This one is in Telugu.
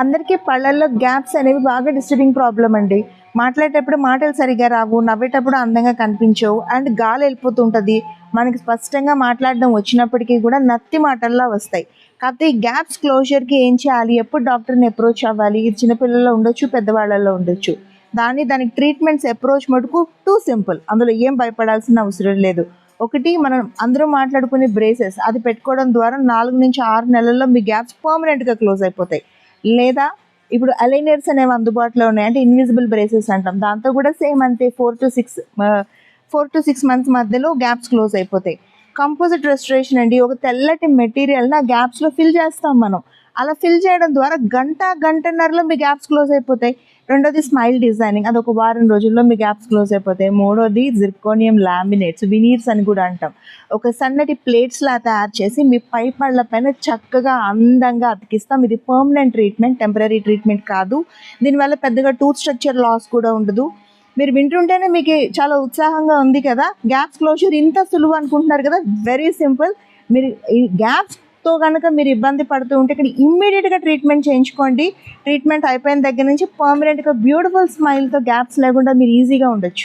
అందరికీ పళ్ళల్లో గ్యాప్స్ అనేవి బాగా డిస్టర్బింగ్ ప్రాబ్లం అండి. మాట్లాడేటప్పుడు మాటలు సరిగా రావు నవ్వేటప్పుడు అందంగా కనిపించవు అండ్ గాలి వెళ్ళిపోతుంటుంది. మనకి స్పష్టంగా మాట్లాడడం వచ్చినప్పటికీ కూడా నత్తి మాటల్లా వస్తాయి. కాకపోతే ఈ గ్యాప్స్ క్లోజర్కి ఏం చేయాలి? ఎప్పుడు డాక్టర్ని అప్రోచ్ అవ్వాలి? ఇది చిన్నపిల్లల్లో ఉండొచ్చు పెద్దవాళ్ళల్లో ఉండొచ్చు. దాన్ని దానికి ట్రీట్మెంట్స్ అప్రోచ్ మటుకు టూ సింపుల్ అందులో ఏం భయపడాల్సిన అవసరం లేదు. ఒకటి మనం అందరూ మాట్లాడుకునే బ్రేసెస్ అది పెట్టుకోవడం ద్వారా నాలుగు నుంచి ఆరు నెలల్లో మీ గ్యాప్స్ పర్మనెంట్గా క్లోజ్ అయిపోతాయి. లేదా ఇప్పుడు అలైనర్స్ అనేవి అందుబాటులో ఉన్నాయి. అంటే ఇన్విజిబుల్ బ్రేసెస్ అంటాం. దాంతో కూడా సేమ్ అంతే. Four to six four to six months మధ్యలో గ్యాప్స్ క్లోజ్ అయిపోతాయి. కంపోజిట్ రెస్టరేషన్ అండి. ఒక తెల్లటి మెటీరియల్ని ఆ గ్యాప్స్లో ఫిల్ చేస్తాం మనం. అలా ఫిల్ చేయడం ద్వారా గంట గంటన్నరలో మీ గ్యాప్స్ క్లోజ్ అయిపోతాయి. రెండోది స్మైల్ డిజైనింగ్ అది ఒక వారం రోజుల్లో మీ గ్యాప్స్ క్లోజ్ అయిపోతాయి. మూడోది జిర్కోనియం లామినేట్స్ వినీర్స్ అని కూడా అంటాం. ఒక సన్నటి ప్లేట్స్లా తయారు చేసి మీ పై పళ్ళ పైన చక్కగా అందంగా అతికిస్తాం. ఇది పర్మనెంట్ ట్రీట్మెంట్ టెంపరీ ట్రీట్మెంట్ కాదు. దీనివల్ల పెద్దగా టూత్ స్ట్రక్చర్ లాస్ కూడా ఉండదు. మీరు వింటుంటేనే మీకు చాలా ఉత్సాహంగా ఉంది కదా. గ్యాప్స్ క్లోజర్ ఇంత సులువు అనుకుంటున్నారు కదా. వెరీ సింపుల్ మీరు ఈ తో కనుక మీరు ఇబ్బంది పడుతూ ఉంటే ఇక్కడ ఇమ్మీడియట్గా ట్రీట్మెంట్ చేయించుకోండి. ట్రీట్మెంట్ అయిపోయిన దగ్గర నుంచి పర్మనెంట్గా బ్యూటిఫుల్ స్మైల్తో గ్యాప్స్ లేకుండా మీరు ఈజీగా ఉండొచ్చు.